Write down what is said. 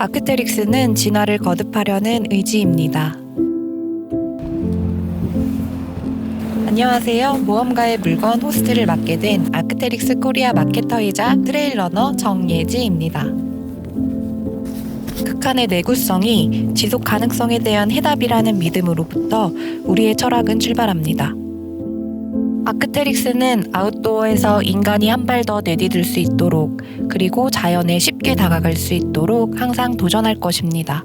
아크테릭스는 진화를 거듭하려는 의지입니다. 안녕하세요. 모험가의 물건 호스트를 맡게 된 아크테릭스 코리아 마케터이자 트레일러너 정예지입니다. 극한의 내구성이 지속 가능성에 대한 해답이라는 믿음으로부터 우리의 철학은 출발합니다. 아크테릭스는 아웃도어에서 인간이 한 발 더 내디딜 수 있도록 그리고 자연에 쉽게 다가갈 수 있도록 항상 도전할 것입니다.